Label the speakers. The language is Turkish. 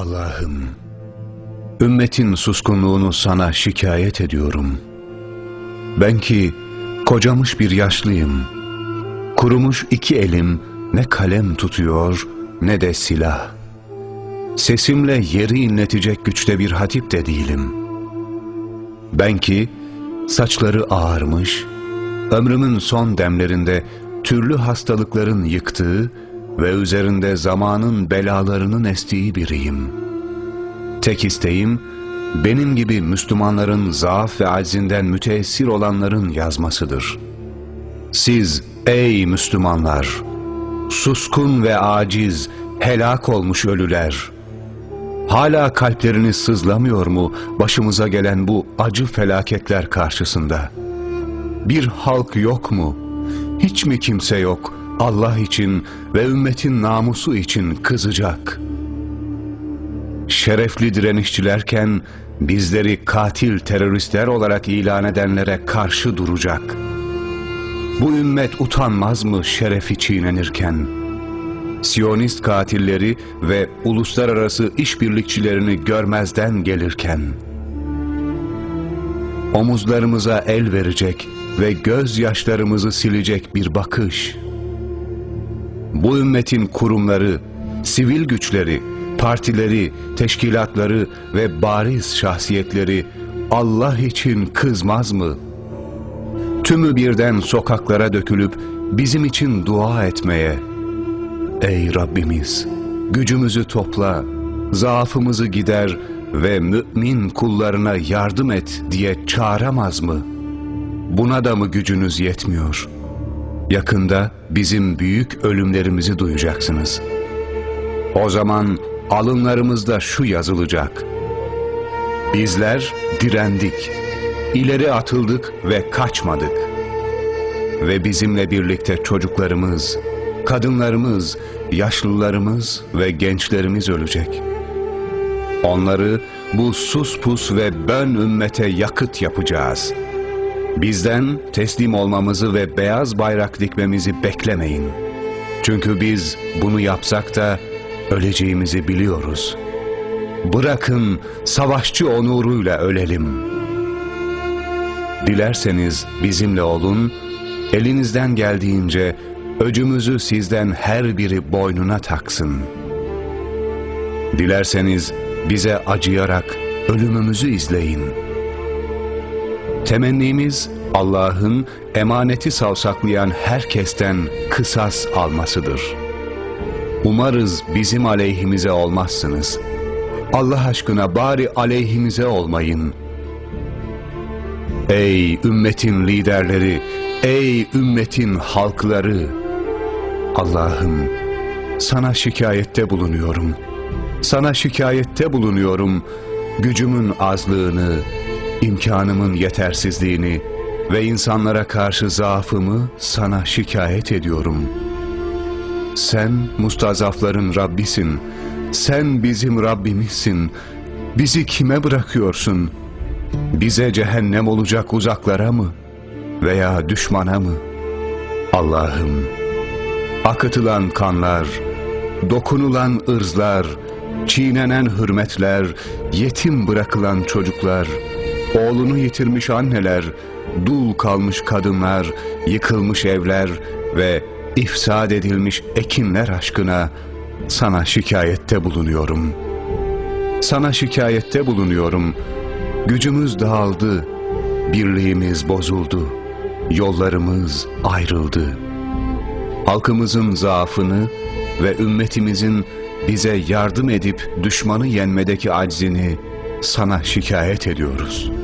Speaker 1: Allah'ım, ümmetin suskunluğunu sana şikayet ediyorum. Ben ki kocamış bir yaşlıyım. Kurumuş iki elim ne kalem tutuyor ne de silah. Sesimle yeri inletecek güçte bir hatip de değilim. Ben ki saçları ağarmış, ömrümün son demlerinde türlü hastalıkların yıktığı ve üzerinde zamanın belalarının estiği biriyim. Tek isteğim, benim gibi Müslümanların zaaf ve aczinden müteessir olanların yazmasıdır. Siz ey Müslümanlar, suskun ve aciz, helak olmuş ölüler, hala kalpleriniz sızlamıyor mu başımıza gelen bu acı felaketler karşısında? Bir halk yok mu? Hiç mi kimse yok Allah için ve ümmetin namusu için kızacak? Şerefli direnişçilerken bizleri katil teröristler olarak ilan edenlere karşı duracak. Bu ümmet utanmaz mı şerefi çiğnenirken? Siyonist katilleri ve uluslararası işbirlikçilerini görmezden gelirken? Omuzlarımıza el verecek ve gözyaşlarımızı silecek bir bakış. Bu ümmetin kurumları, sivil güçleri, partileri, teşkilatları ve bariz şahsiyetleri Allah için kızmaz mı? Tümü birden sokaklara dökülüp bizim için dua etmeye. Ey Rabbimiz! Gücümüzü topla, zaafımızı gider ve mümin kullarına yardım et diye çağıramaz mı? Buna da mı gücünüz yetmiyor? Yakında bizim büyük ölümlerimizi duyacaksınız. O zaman alınlarımızda şu yazılacak. Bizler direndik, ileri atıldık ve kaçmadık. Ve bizimle birlikte çocuklarımız, kadınlarımız, yaşlılarımız ve gençlerimiz ölecek. Onları bu sus pus ve bön ümmete yakıt yapacağız. Bizden teslim olmamızı ve beyaz bayrak dikmemizi beklemeyin. Çünkü biz bunu yapsak da öleceğimizi biliyoruz. Bırakın savaşçı onuruyla ölelim. Dilerseniz bizimle olun, elinizden geldiğince öcümüzü sizden her biri boynuna taksın. Dilerseniz bize acıyarak ölümümüzü izleyin. Temennimiz Allah'ın emaneti savsaklayan herkesten kısas almasıdır. Umarız bizim aleyhimize olmazsınız. Allah aşkına bari aleyhimize olmayın. Ey ümmetin liderleri, ey ümmetin halkları! Allah'ım sana şikayette bulunuyorum. Sana şikayette bulunuyorum. Gücümün azlığını, imkanımın yetersizliğini ve insanlara karşı zaafımı sana şikayet ediyorum. Sen mustazafların Rabbisin. Sen bizim Rabbimizsin. Bizi kime bırakıyorsun? Bize cehennem olacak uzaklara mı? Veya düşmana mı? Allah'ım, akıtılan kanlar, dokunulan ırzlar, çiğnenen hürmetler, yetim bırakılan çocuklar, oğlunu yitirmiş anneler, dul kalmış kadınlar, yıkılmış evler ve ifsad edilmiş ekinler aşkına sana şikayette bulunuyorum. Sana şikayette bulunuyorum. Gücümüz dağıldı, birliğimiz bozuldu, yollarımız ayrıldı. Halkımızın zaafını ve ümmetimizin bize yardım edip düşmanı yenmedeki aczini sana şikayet ediyoruz.''